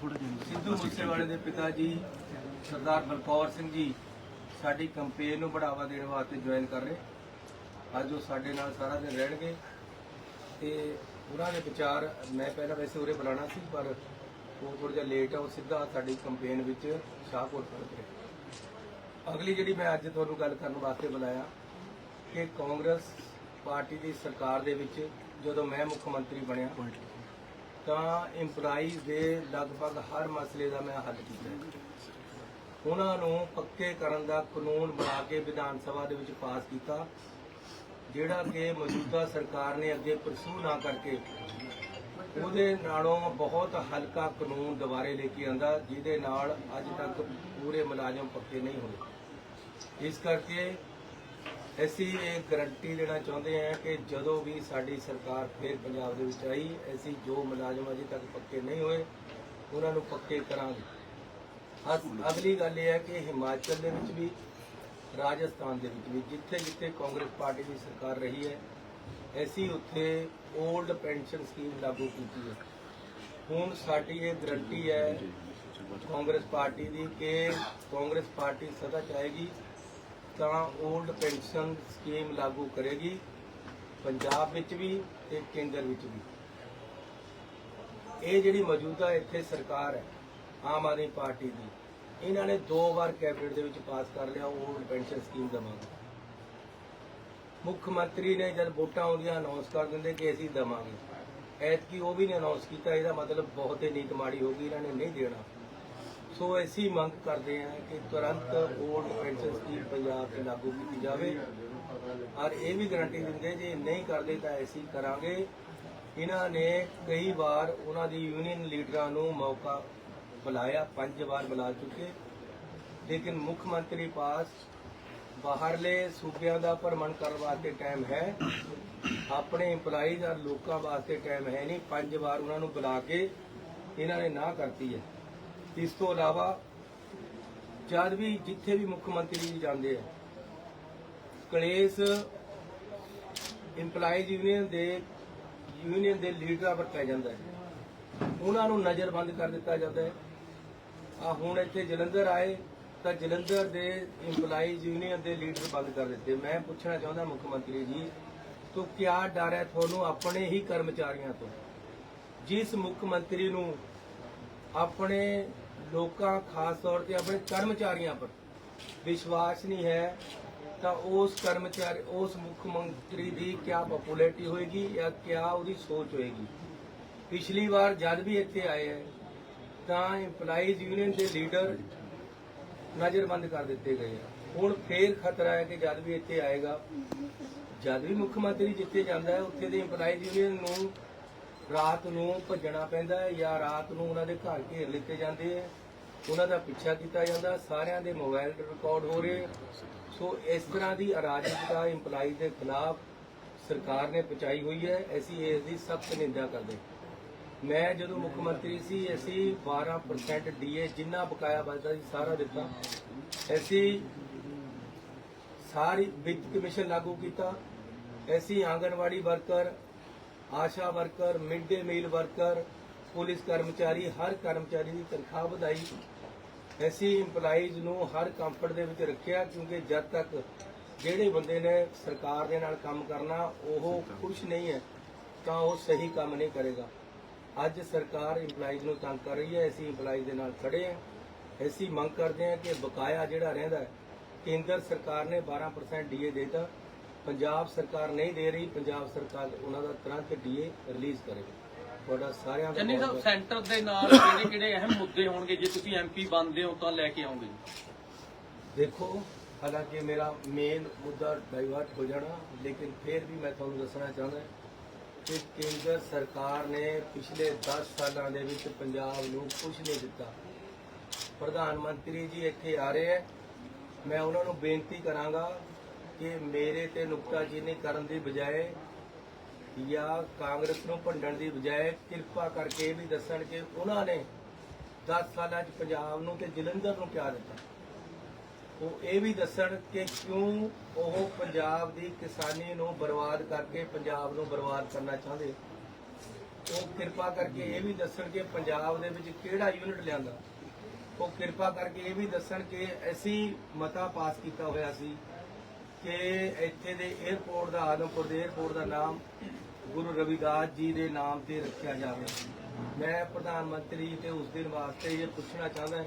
ਸਿੱਧੂ ਮੂਸੇਵਾਲੇ ਦੇ ਪਿਤਾ ਜੀ ਸਰਦਾਰ ਬਲਕੌਰ ਸਿੰਘ ਜੀ ਸਾਡੀ ਕੰਪੇਨ ਨੂੰ ਬੜਾਵਾ ਦੇਣ ਵਾਸਤੇ ਜੁਆਇਨ ਕਰ ਰਹੇ। ਅੱਜ ਉਹ ਸਾਡੇ ਨਾਲ ਸਾਰਾ ਦਿਨ ਰਹਿਣਗੇ ਤੇ ਉਹਨਾਂ ਦੇ ਵਿਚਾਰ ਮੈਂ ਪਹਿਲਾਂ ਵੈਸੇ ਉਰੇ ਬੁਲਾਣਾ ਸੀ ਪਰ ਉਹ ਥੋੜਾ ਜਿਹਾ ਲੇਟ ਆ ਉਹ ਸਿੱਧਾ ਸਾਡੀ ਕੰਪੇਨ ਵਿੱਚ ਸ਼ਾਹਕੋਟ ਪਹੁੰਚ ਰਹੇ ਅਗਲੀ ਜਿਹੜੀ ਮੈਂ ਅੱਜ ਤੁਹਾਨੂੰ ਗੱਲ ਕਰਨ ਵਾਸਤੇ ਬੁਲਾਇਆ ਕਿ ਕਾਂਗਰਸ ਪਾਰਟੀ ਦੀ ਸਰਕਾਰ ਦੇ ਵਿੱਚ ਜਦੋਂ ਮੈਂ ਮੁੱਖ ਮੰਤਰੀ ਬਣਿਆ ਤਾਂ EMPLOYEES ਦੇ ਲਗਭਗ ਹਰ ਮਸਲੇ ਦਾ ਮੈਂ ਹੱਲ ਕੀਤਾ ਹੈ। ਉਹਨਾਂ ਨੂੰ ਪੱਕੇ ਕਰਨ ਦਾ ਕਾਨੂੰਨ ਬਣਾ ਕੇ ਵਿਧਾਨ ਸਭਾ ਦੇ ਵਿੱਚ ਪਾਸ ਕੀਤਾ, ਜਿਹੜਾ ਕਿ ਮੌਜੂਦਾ ਸਰਕਾਰ ਨੇ ਅੱਗੇ ਪਰਸੂ ਨਾ ਕਰਕੇ ਉਹਦੇ ਨਾਲੋਂ ਬਹੁਤ ਹਲਕਾ ਕਾਨੂੰਨ ਦੁਬਾਰੇ ਲੈ ਕੇ ਆਂਦਾ, ਜਿਹਦੇ ਨਾਲ ਅੱਜ ਤੱਕ ਪੂਰੇ ਮੁਲਾਜ਼ਮ ਪੱਕੇ ਨਹੀਂ ਹੋਏ ਇਸ ਕਰਕੇ ਅਸੀਂ ਇਹ ਗਰੰਟੀ ਦੇਣਾ ਚਾਹੁੰਦੇ ਹਾਂ ਕਿ ਜਦੋਂ ਵੀ ਸਾਡੀ ਸਰਕਾਰ ਫੇਰ ਪੰਜਾਬ ਦੇ ਵਿੱਚ ਆਈ, ਅਸੀਂ ਜੋ ਮੁਲਾਜ਼ਮ ਅਜੇ ਤੱਕ ਪੱਕੇ ਨਹੀਂ ਹੋਏ, ਉਹਨਾਂ ਨੂੰ ਪੱਕੇ ਕਰਾਂਗੇ। ਅਸ- ਅਗਲੀ ਗੱਲ ਇਹ ਹੈ ਕਿ ਹਿਮਾਚਲ ਦੇ ਵਿੱਚ ਵੀ, ਰਾਜਸਥਾਨ ਦੇ ਵਿੱਚ ਵੀ ਜਿੱਥੇ ਜਿੱਥੇ ਕਾਂਗਰਸ ਪਾਰਟੀ ਦੀ ਸਰਕਾਰ ਰਹੀ ਹੈ, ਅਸੀਂ ਉੱਥੇ 올ਡ ਪੈਨਸ਼ਨ ਸਕੀਮ ਲਾਗੂ ਕੀਤੀ ਹੈ। ਹੁਣ ਸਾਡੀ ਇਹ ਗਰੰਟੀ ਹੈ ਕਾਂਗਰਸ ਪਾਰਟੀ ਦੀ ਕਿ ਕਾਂਗਰਸ ਪਾਰਟੀ ਸਦਾ ਚਾਹੇਗੀ ਤਾਂ 올ਡ ਪੈਨਸ਼ਨ ਸਕੀਮ ਲਾਗੂ ਕਰੇਗੀ, ਪੰਜਾਬ ਵਿੱਚ ਵੀ ਤੇ ਕੇਂਦਰ ਵਿੱਚ ਵੀ। ਇਹ ਜਿਹੜੀ ਮੌਜੂਦਾ ਇੱਥੇ ਸਰਕਾਰ ਹੈ, ਆਮ ਆਦਮੀ ਪਾਰਟੀ ਦੀ, ਇਹਨਾਂ ਨੇ ਦੋ ਵਾਰ ਕੈਬਨਿਟ ਦੇ ਵਿੱਚ ਪਾਸ ਕਰ ਲਿਆ 올ਡ ਪੈਨਸ਼ਨ ਸਕੀਮ ਦਵਾਂਗੇ ਮੁੱਖ ਮੰਤਰੀ ਨੇ ਜਦ ਵੋਟਾਂ ਆਉਂਦੀਆਂ ਅਨਾਉਂਸ ਕਰ ਦਿੰਦੇ ਕਿ ਅਸੀਂ ਦਵਾਂਗੇ। ਐਤਕੀ ਉਹ ਵੀ ਨਹੀਂ ਅਨਾਉਂਸ ਕੀਤਾ, ਇਹਦਾ ਮਤਲਬ ਬਹੁਤ ਹੀ ਨੀਤ ਮਾੜੀ ਹੋ ਗਈ, ਇਹਨਾਂ ਨੇ ਨਹੀਂ ਦੇਣਾ। ਸੋ ਅਸੀਂ ਮੰਗ ਕਰਦੇ ਹਾਂ ਕਿ ਤੁਰੰਤ 올ਡ ਪੈਨਸ਼ਨ ਸਕੀਮ ਪੰਜਾਬ 'ਚ ਲਾਗੂ ਕੀਤੀ ਜਾਵੇ। ਔਰ ਇਹ ਵੀ ਗਾਰੰਟੀ ਦਿੰਦੇ, ਜੇ ਨਹੀਂ ਕਰਦੇ ਤਾਂ ਅਸੀਂ ਕਰਾਂਗੇ। ਇਹਨਾਂ ਨੇ ਕਈ ਵਾਰ ਉਹਨਾਂ ਦੀ ਯੂਨੀਅਨ ਲੀਡਰਾਂ ਨੂੰ ਮੌਕਾ ਬੁਲਾਇਆ, ਪੰਜ ਵਾਰ ਬੁਲਾ ਚੁੱਕੇ। ਲੇਕਿਨ ਮੁੱਖ ਮੰਤਰੀ ਪਾਸ ਬਾਹਰਲੇ ਸੂਬਿਆਂ ਦਾ ਭਰਮਣ ਕਰਨ ਵਾਸਤੇ ਟਾਈਮ ਹੈ। ਆਪਣੇ EMPLOYEES ਔਰ ਲੋਕਾਂ ਵਾਸਤੇ ਟਾਈਮ ਹੈ ਨਹੀਂ। ਪੰਜ ਵਾਰ ਉਹਨਾਂ ਨੂੰ ਬੁਲਾ ਕੇ ਇਹਨਾਂ ਨੇ ਨਾ ਕਰਤੀ ਹੈ। ਇਸ ਤੋਂ ਇਲਾਵਾ ਜਦ ਵੀ ਜਿੱਥੇ ਵੀ ਮੁੱਖ ਮੰਤਰੀ ਜੀ ਜਾਂਦੇ ਆ, ਕਲੇਸ਼ ਇੰਪਲਾਈਜ਼ ਯੂਨੀਅਨ ਦੇ ਯੂਨੀਅਨ ਦੇ ਲੀਡਰਾਂ ਪਰ ਪੈ ਜਾਂਦਾ ਹੈ। ਉਹਨਾਂ ਨੂੰ ਨਜ਼ਰਬੰਦ ਕਰ ਦਿੱਤਾ ਜਾਂਦਾ ਹੈ। ਆ ਹੁਣ ਇੱਥੇ ਜਲੰਧਰ ਆਏ, ਤਾਂ ਜਲੰਧਰ ਦੇ ਇੰਪਲਾਈਜ਼ ਯੂਨੀਅਨ ਦੇ ਲੀਡਰ ਬੰਦ ਕਰ ਦਿੱਤੇ। ਮੈਂ ਪੁੱਛਣਾ ਚਾਹੁੰਦਾ ਮੁੱਖ ਮੰਤਰੀ ਜੀ, ਤੋਂ ਕਿਆ ਡਰ ਹੈ ਤੁਹਾਨੂੰ ਆਪਣੇ ਹੀ ਕਰਮਚਾਰੀਆਂ ਤੋਂ? ਜਿਸ ਮੁੱਖ ਮੰਤਰੀ ਨੂੰ ਆਪਣੇ ਲੋਕਾਂ, ਖਾਸ ਤੌਰ ਤੇ ਆਪਣੇ ਕਰਮਚਾਰੀਆਂ ਪਰ ਵਿਸ਼ਵਾਸ ਨਹੀਂ ਹੈ, ਤਾਂ ਉਸ ਕਰਮਚਾਰੀ, ਉਸ ਮੁੱਖ ਮੰਤਰੀ ਦੀ ਕਿਆ ਪਪੂਲੈਰਿਟੀ ਹੋਏਗੀ ਜਾਂ ਕਿਆ ਉਹਦੀ ਸੋਚ ਹੋਏਗੀ। ਪਿਛਲੀ ਵਾਰ ਜਦ ਵੀ ਇੱਥੇ ਆਏ ਹੈ, ਤਾਂ EMPLOYEES ਯੂਨੀਅਨ ਦੇ ਲੀਡਰ ਨਜ਼ਰਬੰਦ ਕਰ ਦਿੱਤੇ ਗਏ ਆ। ਹੁਣ ਫੇਰ ਖਤਰਾ ਹੈ ਕਿ ਜਦ ਵੀ ਇੱਥੇ ਆਏਗਾ, ਜਦ ਵੀ ਮੁੱਖ ਮੰਤਰੀ ਜਿੱਥੇ ਜਾਂਦਾ ਹੈ, ਉੱਥੇ ਦੇ EMPLOYEES ਯੂਨੀਅਨ ਨੂੰ ਰਾਤ ਨੂੰ ਭੱਜਣਾ ਪੈਂਦਾ ਹੈ ਜਾਂ ਰਾਤ ਨੂੰ ਉਹਨਾਂ ਦੇ ਘਰ ਘੇਰ ਲਿੱਤੇ ਜਾਂਦੇ ਹੈ। ਉਹਨਾਂ ਦਾ ਪਿੱਛਾ ਕੀਤਾ ਜਾਂਦਾ, ਸਾਰਿਆਂ ਦੇ ਮੋਬਾਈਲ ਰਿਕਾਰਡ ਹੋ ਰਹੇ ਸੋ ਇਸ ਤਰ੍ਹਾਂ ਦੀ ਅਰਾਜਕਤਾ ਇੰਪਲਾਈ ਦੇ ਖਿਲਾਫ ਸਰਕਾਰ ਨੇ ਪਹੁੰਚਾਈ ਹੋਈ ਹੈ। ਅਸੀਂ ਇਸ ਦੀ ਸਖਤ ਨਿੰਦਾ ਕਰਦੇ ਮੈਂ ਜਦੋਂ ਮੁੱਖ ਮੰਤਰੀ ਸੀ, ਅਸੀਂ 12% ਡੀਏ ਜਿੰਨਾ ਬਕਾਇਆ ਬਚਦਾ ਸੀ, ਸਾਰਾ ਦਿੱਤਾ। ਅਸੀਂ ਸਾਰੀ ਵਿੱਤ ਕਮਿਸ਼ਨ ਲਾਗੂ ਕੀਤਾ। ਅਸੀਂ Anganwadi worker Asha worker mid day meal worker, police ਕਰਮਚਾਰੀ, ਹਰ ਕਰਮਚਾਰੀ ਦੀ ਤਨਖਾਹ ਵਧਾਈ। ਅਸੀਂ EMPLOYEES ਨੂੰ ਹਰ ਕੰਫਰਟ ਦੇ ਵਿੱਚ ਰੱਖਿਆ, ਕਿਉਂਕਿ ਜਦ ਤੱਕ ਜਿਹੜੇ ਬੰਦੇ ਨੇ ਸਰਕਾਰ ਦੇ ਨਾਲ ਕੰਮ ਕਰਨਾ, ਉਹ ਖੁਸ਼ ਨਹੀਂ ਹੈ, ਤਾਂ ਉਹ ਸਹੀ ਕੰਮ ਨਹੀਂ ਕਰੇਗਾ। ਅੱਜ ਸਰਕਾਰ EMPLOYEES ਨੂੰ ਤੰਗ ਕਰ ਰਹੀ ਹੈ, ਅਸੀਂ EMPLOYEES ਦੇ ਨਾਲ ਖੜੇ ਹਾਂ। ਅਸੀਂ ਮੰਗ ਕਰਦੇ ਹਾਂ ਕਿ ਬਕਾਇਆ ਜਿਹੜਾ ਰਹਿੰਦਾ ਕੇਂਦਰ ਸਰਕਾਰ ਨੇ 12% ਡੀਏ ਦੇਤਾ। ਪੰਜਾਬ ਸਰਕਾਰ ਨਹੀਂ ਦੇ ਰਹੀ ਪੰਜਾਬ ਸਰਕਾਰ ਉਹਨਾਂ ਦਾ ਤੁਰੰਤ ਡੀਏ ਰਿਲੀਜ਼ ਕਰੇ ਤੁਹਾਡਾ ਸਾਰਿਆਂ ਦਾ ਚੰਨੀ ਸਾਹਿਬ ਸੈਂਟਰ ਦੇ ਨਾਲ ਕਿਹੜੇ ਕਿਹੜੇ ਅਹਿਮ ਮੁੱਦੇ ਹੋਣਗੇ? ਜੇ ਤੁਸੀਂ ਐਮਪੀ ਬਣਦੇ ਹੋ ਤਾਂ ਲੈ ਕੇ ਆਓਗੇ ਦੇਖੋ ਹਾਲਾਂਕਿ ਮੇਰਾ ਮੇਨ ਮੁੱਦਾ ਡਾਈਵਰਟ ਹੋ ਜਾਣਾ ਲੇਕਿਨ ਫਿਰ ਵੀ ਮੈਂ ਤੁਹਾਨੂੰ ਦੱਸਣਾ ਚਾਹੁੰਦਾ ਕਿ ਕੇਂਦਰ ਸਰਕਾਰ ਨੇ ਪਿਛਲੇ 10 ਸਾਲਾਂ ਦੇ ਵਿੱਚ ਪੰਜਾਬ ਨੂੰ ਕੁਝ ਨਹੀਂ ਦਿੱਤਾ। ਪ੍ਰਧਾਨ ਮੰਤਰੀ ਜੀ ਇੱਥੇ ਆ ਰਹੇ ਹੈ। ਮੈਂ ਉਹਨਾਂ ਨੂੰ ਬੇਨਤੀ ਕਰਾਂਗਾ ਕਿ ਮੇਰੇ ਤੇ ਨੁਕਤਾਚੀਨੀ ਕਰਨ ਦੀ ਬਜਾਏ ਜਾਂ ਕਾਂਗਰਸ ਨੂੰ ਭੰਡਣ ਦੀ ਬਜਾਏ ਕਿਰਪਾ ਕਰਕੇ ਇਹ ਵੀ ਦੱਸਣ ਕਿ ਉਹਨਾਂ ਨੇ 10 ਸਾਲਾਂ 'ਚ ਪੰਜਾਬ ਨੂੰ ਤੇ ਜਲੰਧਰ ਨੂੰ ਕਿਆ ਦਿੱਤਾ। ਉਹ ਇਹ ਵੀ ਦੱਸਣ ਕਿ ਕਿਉਂ ਉਹ ਪੰਜਾਬ ਦੀ ਕਿਸਾਨੀ ਨੂੰ ਬਰਬਾਦ ਕਰਕੇ ਪੰਜਾਬ ਨੂੰ ਬਰਬਾਦ ਕਰਨਾ ਚਾਹੁੰਦੇ। ਉਹ ਕਿਰਪਾ ਕਰਕੇ ਇਹ ਵੀ ਦੱਸਣ ਕਿ ਪੰਜਾਬ ਦੇ ਵਿੱਚ ਕਿਹੜਾ ਯੂਨਿਟ ਲਿਆਂਦਾ। ਉਹ ਕਿਰਪਾ ਕਰਕੇ ਇਹ ਵੀ ਦੱਸਣ ਕਿ ਅਸੀਂ ਮਤਾ ਪਾਸ ਕੀਤਾ ਹੋਇਆ ਸੀ। ਕਿ ਇੱਥੇ ਦੇ 에어ਪੋਰਟ ਦਾ, ਆਦਮਪੁਰ ਦੇ 에어ਪੋਰਟ ਦਾ ਨਾਮ ਗੁਰੂ ਰਵਿਦਾਸ ਜੀ ਦੇ ਨਾਮ ਤੇ ਰੱਖਿਆ ਜਾਵੇ। ਮੈਂ ਪ੍ਰਧਾਨ ਮੰਤਰੀ ਤੇ ਉਸ ਦਿਨ ਵਾਸਤੇ ਇਹ ਪੁੱਛਣਾ ਚਾਹੁੰਦਾ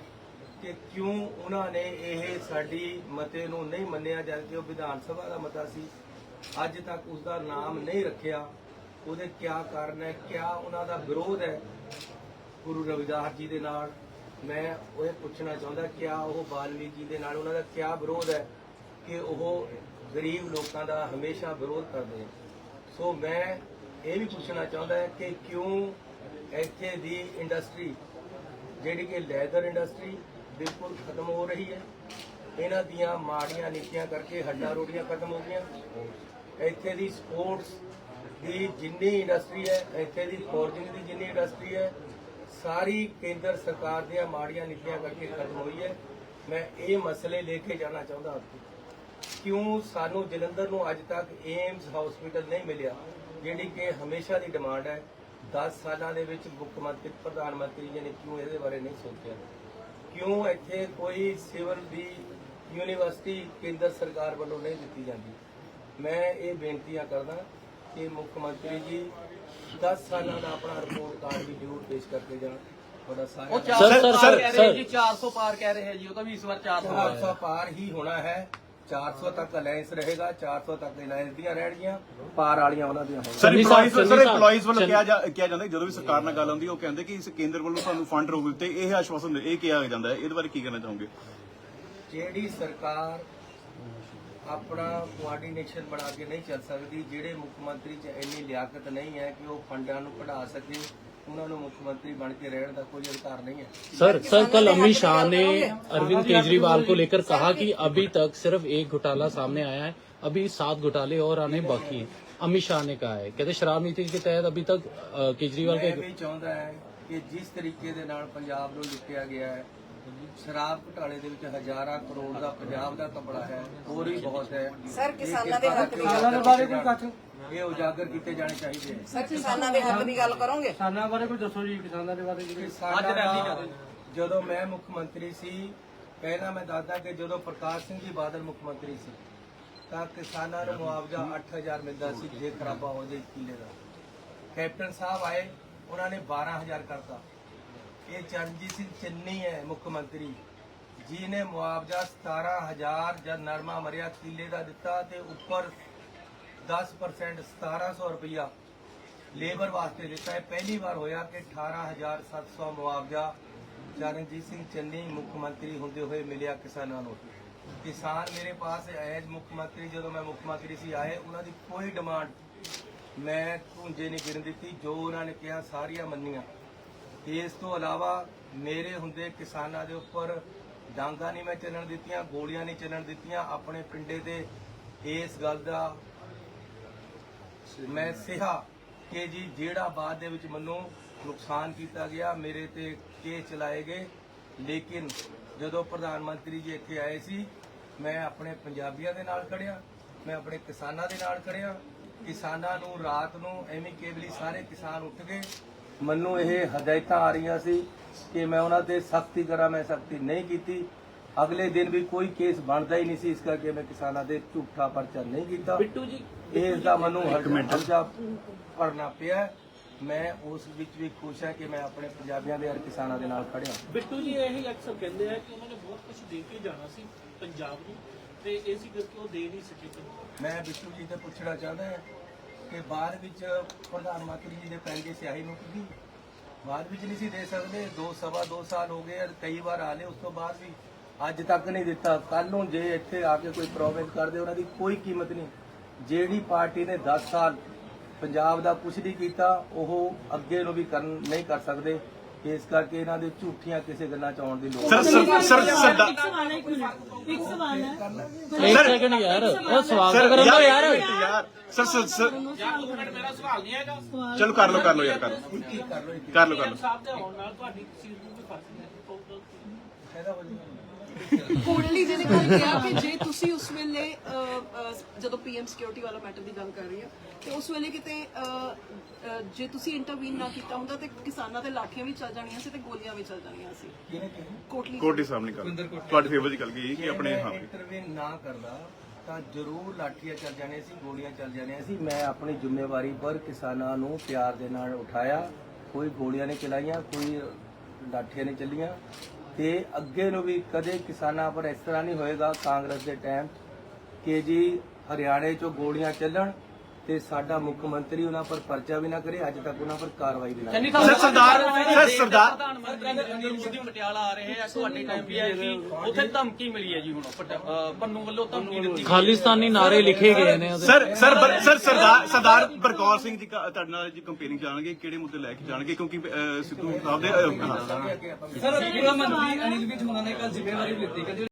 ਕਿ ਕਿਉਂ ਉਹਨਾਂ ਨੇ ਇਹ ਸਾਡੀ ਮਤੇ ਨੂੰ ਨਹੀਂ ਮੰਨਿਆ, ਜਦ ਕਿ ਉਹ ਵਿਧਾਨ ਸਭਾ ਦਾ ਮਤਾ ਸੀ। ਅੱਜ ਤੱਕ ਉਸ ਦਾ ਨਾਮ ਨਹੀਂ ਰੱਖਿਆ। ਉਹਦੇ ਕਿਆ ਕਾਰਨ ਹੈ, ਕਿਆ ਉਹਨਾਂ ਦਾ ਵਿਰੋਧ ਹੈ ਗੁਰੂ ਰਵਿਦਾਸ ਜੀ ਦੇ ਨਾਲ? ਮੈਂ ਉਹ ਪੁੱਛਣਾ ਚਾਹੁੰਦਾ, ਕਿਆ ਉਹ ਬਾਲਮੀਕੀ ਦੇ ਨਾਲ ਉਹਨਾਂ ਦਾ ਕਿਆ ਵਿਰੋਧ ਹੈ? ਕਿ ਉਹ ਗਰੀਬ ਲੋਕਾਂ ਦਾ ਹਮੇਸ਼ਾ ਵਿਰੋਧ ਕਰਦੇ ਸੋ ਮੈਂ ਇਹ ਵੀ ਪੁੱਛਣਾ ਚਾਹੁੰਦਾ ਹੈ ਕਿ ਕਿਉਂ ਇੱਥੇ ਦੀ ਇੰਡਸਟਰੀ ਜਿਹੜੀ ਕਿ ਲੈਦਰ ਇੰਡਸਟਰੀ ਬਿਲਕੁਲ ਖਤਮ ਹੋ ਰਹੀ ਹੈ? ਇਹਨਾਂ ਦੀਆਂ ਮਾੜੀਆਂ ਨੀਤੀਆਂ ਕਰਕੇ ਹੱਡਾਂ ਰੋਟੀਆਂ ਖਤਮ ਹੋ ਗਈਆਂ। ਇੱਥੇ ਦੀ ਸਪੋਰਟਸ ਦੀ ਜਿੰਨੀ ਇੰਡਸਟਰੀ ਹੈ, ਇੱਥੇ ਦੀ ਫੋਰਜਿੰਗ ਦੀ ਜਿੰਨੀ ਇੰਡਸਟਰੀ ਹੈ, ਸਾਰੀ ਕੇਂਦਰ ਸਰਕਾਰ ਦੀਆਂ ਮਾੜੀਆਂ ਨੀਤੀਆਂ ਕਰਕੇ ਖਤਮ ਹੋਈ ਹੈ। ਮੈਂ ਇਹ ਮਸਲੇ ਲੈ ਕੇ ਜਾਣਾ ਚਾਹੁੰਦਾ ਹਾਂ। ਕਿਉਂ ਸਾਨੂੰ ਜਲੰਧਰ ਨੂੰ ਅੱਜ ਤੱਕ ਏਮਸ ਹਸਪੀਟਲ ਨਹੀਂ ਮਿਲਿਆ ਜਿਹੜੀ ਕਿ ਹਮੇਸ਼ਾ ਦੀ ਡਿਮਾਂਡ ਹੈ? 10 ਸਾਲਾਂ ਦੇ ਵਿੱਚ ਮੁੱਖ ਮੰਤਰੀ ਪ੍ਰਧਾਨ ਮੰਤਰੀ ਜੀ ਨੇ ਕਿਉਂ ਇਹਦੇ ਬਾਰੇ ਨਹੀਂ ਸੋਚਿਆ? ਕਿਉਂ ਇੱਥੇ ਕੋਈ ਸਿਵਲ ਦੀ ਯੂਨੀਵਰਸਿਟੀ ਕੇਂਦਰ ਸਰਕਾਰ ਵੱਲੋਂ ਨਹੀਂ ਦਿੱਤੀ ਜਾਂਦੀ? ਮੈਂ ਇਹ ਬੇਨਤੀਆਂ ਕਰਦਾ ਕਿ ਮੁੱਖ ਮੰਤਰੀ ਜੀ 10 ਸਾਲਾਂ ਦਾ ਆਪਣਾ ਰਿਪੋਰਟ ਕਾਰਡ ਵੀ ਜ਼ਰੂਰ ਪੇਸ਼ ਕਰਕੇ ਜਾਣ। ਤੁਹਾਡਾ ਸਾਰਾ 400 ਸਰ, ਸਰ। ਜੀ 400 ਪਾਰ ਕਹਿ ਰਹੇ ਹੈ ਜੀ ਉਹ ਤਾਂ ਵੀ ਇਸ ਵਾਰ 400 ਆਇਆ 400 ਪਾਰ ਹੀ ਹੋਣਾ ਹੈ। 400 ਤੱਕ ਅਲਾਈਅੰਸ ਰਹੇਗਾ 400 ਤੱਕ ਅਲਾਈਅੰਸ ਦੀਆਂ ਰਹਿਣਗੀਆਂ ਪਾਰ ਵਾਲੀਆਂ ਉਹਨਾਂ ਦੀਆਂ ਹੋਣਗੀਆਂ। ਸਰ ਸਾਹਿਬ, ਸਰ EMPLOYEES ਵੱਲੋਂ ਕਿਹਾ ਜਾ ਕਿਹਾ ਜਾਂਦਾ ਜਦੋਂ ਵੀ ਸਰਕਾਰ ਨਾਲ ਗੱਲ ਹੁੰਦੀ ਹੈ, ਉਹ ਕਹਿੰਦੇ ਕਿ ਇਸ ਕੇਂਦਰ ਵੱਲੋਂ ਤੁਹਾਨੂੰ ਫੰਡ ਰੋਕ ਦਿੱਤੇ ਇਹ ਆਸ਼ਵਾਸਨ ਇਹ ਕਿਹਾ ਜਾਂਦਾ ਹੈ। ਇਹਦੇ ਬਾਰੇ ਕੀ ਕਹਿਣਾ ਚਾਹੋਗੇ? ਜਿਹੜੀ ਸਰਕਾਰ ਆਪਣਾ ਕੋਆਰਡੀਨੇਸ਼ਨ ਬਣਾ ਕੇ ਨਹੀਂ ਚੱਲ ਸਕਦੀ ਜਿਹੜੇ ਮੁੱਖ ਮੰਤਰੀ 'ਚ ਇੰਨੀ ਲਿਆਕਤ ਨਹੀਂ ਹੈ ਕਿ ਉਹ ਫੰਡਾਂ ਨੂੰ ਕਢਾ ਸਕੇ ਉਹਨਾਂ ਨੂੰ ਮੁੱਖ ਮੰਤਰੀ ਬਣ ਕੇ ਰਹਿਣ ਦਾ ਕੋਈ ਅਧਿਕਾਰ नहीं है सर सर कल अमित शाह ने अरविंद केजरीवाल को लेकर कहा कि अभी तक सिर्फ एक घोटाला सामने आया है अभी सात घोटाले और आने बाकी हैं अमित शाह ने कहा है कहते शराब नीति के तहत अभी तक अ, केजरीवाल ਮੈਂ के ਵੀ ਚਾਹੁੰਦਾ ਹਾਂ ਕਿ ਜਿਸ ਤਰੀਕੇ ਦੇ ਨਾਲ ਪੰਜਾਬ ਨੂੰ ਲੁੱਟਿਆ ਗਿਆ ਹੈ ਸ਼ਰਾਬ ਘੁਟਾਲੇ ਦੇ ਵਿੱਚ ਹਜ਼ਾਰਾਂ ਕਰੋੜ ਦਾ ਪੰਜਾਬ ਦਾ ਕਪੜਾ ਹੈ ਹੋਰ ਵੀ ਬਹੁਤ ਹੈ। ਸਰ, ਕਿਸਾਨਾਂ ਦੇ ਹੱਕ ਦੀ ਦੇ ਬਾਰੇ ਕੋਈ ਕੱਚ? ਇਹ ਉਜਾਗਰ ਕੀਤੇ ਜਾਣੇ ਚਾਹੀਦੇ ਹੈ। ਸਰ ਕਿਸਾਨਾਂ ਦੇ ਹੱਕ ਦੀ ਗੱਲ ਕਰੋਗੇ? ਕਿਸਾਨਾਂ ਬਾਰੇ ਕੋਈ ਦੱਸੋ ਜੀ ਕਿਸਾਨਾਂ ਦੇ ਬਾਰੇ ਅੱਜ ਰੈਲੀ ਕਰ ਜਦੋਂ ਮੈਂ ਮੁੱਖ ਮੰਤਰੀ ਸੀ ਪਹਿਲਾਂ ਮੈਂ ਦੱਸਦਾ ਕਿ ਜਦੋਂ ਪ੍ਰਕਾਸ਼ ਸਿੰਘ ਜੀ ਬਾਦਲ ਮੁੱਖ ਮੰਤਰੀ ਸੀ ਤਾਂ ਕਿਸਾਨਾਂ ਨੂੰ ਮੁਆਵਜ਼ਾ 8000 ਮਿਲਦਾ ਸੀ ਜੇ ਖਰਾਬਾ ਹੋ ਜਾਏ ਕਿੱਲੇ ਦਾ। ਕੈਪਟਨ ਸਾਹਿਬ ਆਏ ਉਹਨਾਂ ਨੇ 12000 ਕਰਤਾ। ਇਹ ਚਰਨਜੀਤ ਸਿੰਘ ਚੰਨੀ ਹੈ ਮੁੱਖ ਮੰਤਰੀ। ਜੀ ਨੇ ਮੁਆਵਜ਼ਾ 17000 ਜਦ ਨਰਮਾ ਮਰਿਆ ਕਿੱਲੇ ਦਾ ਦਿੱਤਾ ਤੇ ਉੱਪਰ 10% 1700 ਰੁਪਇਆ ਲੇਬਰ ਵਾਸਤੇ ਦਿੱਤਾ। ਹੈ ਪਹਿਲੀ ਵਾਰ ਹੋਇਆ ਕਿ 18700 ਮੁਆਵਜ਼ਾ ਚਰਨਜੀਤ ਸਿੰਘ ਚੰਨੀ ਮੁੱਖ ਮੰਤਰੀ ਹੁੰਦੇ ਹੋਏ ਮਿਲਿਆ ਕਿਸਾਨਾਂ ਨੂੰ। ਕਿਸਾਨ ਮੇਰੇ ਪਾਸ ਐਜ ਮੁੱਖ ਮੰਤਰੀ, ਜਦੋਂ ਮੈਂ ਮੁੱਖ ਮੰਤਰੀ ਸੀ ਆਏ, ਉਹਨਾਂ ਦੀ ਕੋਈ ਡਿਮਾਂਡ ਮੈਂ ਧੁੰਜੇ ਨਹੀਂ ਗਿਰਨ ਦਿੱਤੀ, ਜੋ ਉਹਨਾਂ ਨੇ ਕਿਹਾ ਸਾਰੀਆਂ ਮੰਨੀਆਂ। ਇਸ ਤੋਂ ਇਲਾਵਾ ਮੇਰੇ ਹੁੰਦੇ ਕਿਸਾਨਾਂ ਦੇ ਉੱਪਰ ਡਾਂਗਾ ਨਹੀਂ ਮੈਂ ਚੱਲਣ ਦਿੱਤੀਆਂ ਗੋਲੀਆਂ ਨਹੀਂ ਚੱਲਣ ਦਿੱਤੀਆਂ ਆਪਣੇ ਪਿੰਡੇ ਤੇ ਇਸ ਗੱਲ ਦਾ ਮੈਂ ਸਿਹਾ ਕਿ ਜੀ ਜਿਹੜਾ ਬਾਅਦ ਦੇ ਵਿੱਚ ਮੈਨੂੰ ਨੁਕਸਾਨ ਕੀਤਾ ਗਿਆ ਮੇਰੇ ਤੇ ਕੇਸ ਚਲਾਏ ਗਏ। ਲੇਕਿਨ ਜਦੋਂ ਪ੍ਰਧਾਨ ਮੰਤਰੀ ਜੀ ਇੱਥੇ ਆਏ ਸੀ ਮੈਂ ਆਪਣੇ ਪੰਜਾਬੀਆਂ ਦੇ ਨਾਲ ਖੜਿਆ ਮੈਂ ਆਪਣੇ ਕਿਸਾਨਾਂ ਦੇ ਨਾਲ ਖੜਿਆ। ਕਿਸਾਨਾਂ ਨੂੰ ਰਾਤ ਨੂੰ ਐਵੇਂ ਕੇਵਲੀ ਸਾਰੇ ਕਿਸਾਨ ਉੱਠ ਗਏ। ਮੈਨੂੰ ਇਹ ਹਦਾਇਤਾਂ ਆ ਰਹੀਆਂ ਸੀ ਕਿ ਮੈਂ ਉਹਨਾਂ ਤੇ ਸਖਤੀ ਕਰਾਂ ਮੈਂ ਸਖਤੀ ਨਹੀਂ ਕੀਤੀ। ਅਗਲੇ ਦਿਨ ਵੀ ਕੋਈ ਕੇਸ ਬਣਦਾ ਹੀ ਨਹੀਂ ਸੀ ਇਸ ਕਰਕੇ ਮੈਂ ਕਿਸਾਨਾਂ ਦੇ ਝੂਠਾ ਪਰਚਾ ਨਹੀਂ ਕੀਤਾ। ਬਿੱਟੂ ਜੀ ਇਸ ਦਾ ਮੈਨੂੰ ਹਰਜਾ ਭਰਨਾ ਪਿਆ ਮੈਂ ਉਸ ਵਿੱਚ ਵੀ ਖੁਸ਼ ਹਾਂ ਕਿ ਮੈਂ ਆਪਣੇ ਪੰਜਾਬੀਆਂ ਦੇ ਹਰ ਕਿਸਾਨਾਂ ਦੇ ਨਾਲ ਖੜਿਆ ਬਿੱਟੂ ਜੀ ਇਹ ਅਕਸਰ ਕਹਿੰਦੇ ਆ ਕਿ ਉਹਨਾਂ ਨੇ ਬਹੁਤ ਕੁਝ ਦੇ ਕੇ ਜਾਣਾ ਸੀ ਪੰਜਾਬ ਨੂੰ ਤੇ ਇਸੇ ਕਰਕੇ ਉਹ ਦੇ ਨਹੀਂ ਸਕੇ। ਮੈਂ ਬਿੱਟੂ ਜੀ ਤੋਂ ਪੁੱਛਣਾ ਚਾਹੁੰਦਾ ਹਾਂ ਕਿ ਬਾਅਦ ਵਿੱਚ ਪ੍ਰਧਾਨ ਮੰਤਰੀ ਜੀ ਦੇ ਪੈਂਦੇ ਸਿਆਹੀ ਮੁੱਕ ਗਈ ਬਾਅਦ ਵਿੱਚ ਨਹੀਂ ਸੀ ਦੇ ਸਕਦੇ। ਦੋ ਸਵਾ ਦੋ ਸਾਲ ਹੋ ਗਏ, ਕਈ ਵਾਰ ਆਲੇ ਉਸ ਤੋਂ ਬਾਅਦ ਵੀ ਅੱਜ ਤੱਕ ਨਹੀਂ ਦਿੱਤਾ। ਕੱਲ ਨੂੰ ਜੇ ਇੱਥੇ ਆ ਕੇ ਕੋਈ ਪ੍ਰੋਮਿਸ ਕਰਦੇ ਉਹਨਾਂ ਦੀ ਕੋਈ ਕੀਮਤ ਨਹੀਂ। ਜਿਹੜੀ ਪਾਰਟੀ ਨੇ 10 ਸਾਲ ਪੰਜਾਬ ਦਾ ਕੁਝ ਨਹੀਂ ਕੀਤਾ, ਉਹ ਅੱਗੇ ਨੂੰ ਵੀ ਕਰਨ ਨਹੀਂ ਕਰ ਸਕਦੇ। ਇਸ ਕਰਕੇ ਇਹਨਾਂ ਦੇ ਝੂਠੀਆਂ ਕਿਸੇ ਗੱਲਾਂ ਚ ਦੀ ਲੋੜ ਸਰ ਸਰ ਸਰ ਸਰਦਾ ਇੱਕ ਸਵਾਲ ਹੈ ਇੱਕ ਸਵਾਲ ਹੈ। ਇੱਕ ਯਾਰ ਉਹ ਸਵਾਲ ਤਾਂ ਯਾਰ ਯਾਰ। Sir sir sir. ਮੇਰਾ ਸਵਾਲ ਨਹੀਂ ਹੈਗਾ ਚਲੋ ਕਰ ਲਓ ਕਰ ਲਓ ਯਾਰ ਕਰ ਲਓ। ਕਰ ਲਓ? ਕਰ ਲਓ ਸਾਹਿਬ ਦੇ ਆਉਣ ਨਾਲ ਤੁਹਾਡੀ ਸੀਟ ਨੂੰ ਕੋਈ ਫ਼ਰਕ ਨਹੀਂ ਪੈਂਦਾ ਹੋ ਜਾਏਗਾ। ਕੋਟਲੀ ਜੀ ਨੇ ਕੱਲ੍ਹ ਕਿਹਾ ਕਿ ਜੇ ਤੁਸੀਂ ਉਸ ਵੇਲੇ ਜਦੋਂ ਪੀਐਮ ਸਿਕਿਉਰਿਟੀ ਵਾਲਾ ਮੈਟਰ ਦੀ ਗੱਲ ਕਰ ਰਹੀ ਹਾਂ ਤੇ ਉਸ ਵੇਲੇ ਕਿਤੇ ਜੇ ਤੁਸੀਂ ਇੰਟਰਵੀਨ ਨਾ ਕੀਤਾ ਹੁੰਦਾ ਤੇ ਕਿਸਾਨਾਂ ਤੇ ਲਾਠੀਆਂ ਵੀ ਚੱਲ ਜਾਣੀਆਂ ਸੀ ਤੇ ਗੋਲੀਆਂ ਵੀ ਚੱਲ ਜਾਣੀਆਂ ਸੀ। ਕੋਟਲੀ ਕੋਰਟ ਸਾਹਮਣੇ ਕਰ ਤੁਹਾਡੇ ਫੇਵਰ ਦੀ ਗੱਲ ਗਈ ਕਿ ਆਪਣੇ ਹਾਂ ਇੰਟਰਵਿਊ ਨਾ ਕਰਦਾ ਤਾਂ ਜ਼ਰੂਰ ਲਾਠੀਆਂ ਚੱਲ ਜਾਣੀਆਂ ਸੀ ਗੋਲੀਆਂ ਚੱਲ ਜਾਣੀਆਂ ਸੀ। ਮੈਂ ਆਪਣੀ ਜ਼ਿੰਮੇਵਾਰੀ ਪਰ ਕਿਸਾਨਾਂ ਨੂੰ ਪਿਆਰ ਦੇ ਨਾਲ ਉਠਾਇਆ। ਕੋਈ ਗੋਲੀਆਂ ਨਹੀਂ ਚਲਾਈਆਂ ਕੋਈ ਲਾਠੀਆਂ ਨਹੀਂ ਚੱਲੀਆਂ। ਤੇ ਅੱਗੇ ਨੂੰ ਵੀ ਕਦੇ ਕਿਸਾਨਾਂ ਪਰ ਇਸ ਤਰ੍ਹਾਂ ਨਹੀਂ ਹੋਏਗਾ ਕਾਂਗਰਸ ਦੇ ਟਾਈਮ ਕਿ ਜੀ ਹਰਿਆਣੇ 'ਚੋਂ ਗੋਲੀਆਂ ਚੱਲਣ ਤੇ ਸਾਡਾ ਮੁੱਖ ਮੰਤਰੀ ਉਹਨਾਂ ਪਰ ਪਰਚਾ ਵੀ ਨਾ ਕਰੇ ਅੱਜ ਤੱਕ ਉਹਨਾਂ ਪਰ ਕਾਰਵਾਈ ਵੀ ਨਾ ਕਰੇ। ਸਰ ਸਰਦਾਰ ਸਰ ਸਰਦਾਰ ਪ੍ਰਧਾਨ ਮੰਤਰੀ ਨਰਿੰਦਰ ਮੋਦੀ ਪਟਿਆਲਾ ਆ ਰਹੇ ਆ ਤੁਹਾਡੇ ਟਾਈਮ ਵੀ ਆਏ ਸੀ ਉੱਥੇ ਧਮਕੀ ਮਿਲੀ ਹੈ ਜੀ ਹੁਣ ਪਟ- ਅਹ ਪੰਨੂ ਵੱਲੋਂ ਧਮਕੀ ਦਿੱਤੀ ਖਾਲਿਸਤਾਨੀ ਨਾਰੇ ਲਿਖੇ ਗਏ ਨੇ ਉਹਦੇ। ਸਰ ਸਰ ਬਰ- ਸਰ ਸਰਦਾਰ ਸਰਦਾਰ ਬਰਕੌਰ ਸਿੰਘ ਜੀ ਕ- ਤੁਹਾਡੇ ਨਾਲ ਜੀ ਕੰਪੇਅਰਿੰਗ ਜਾਣਗੇ ਕਿਹੜੇ ਮੁੱਦੇ ਲੈ ਕੇ ਜਾਣਗੇ ਕਿਉਂਕਿ ਅਹ, ਸਿੱਧੂ ਸਾਹਿਬ ਦੇ ਅਹ, ਹਾਂ। ਸਰ ਪੂਰਾ ਮੰਤਰੀ ਅਨਿਲ ਵਿਜ ਹੋਣਾ ਨੇ ਕੱਲ ਜ਼ਿੰਮੇਵਾਰੀ ਲਿੱਤੀ ਕਿ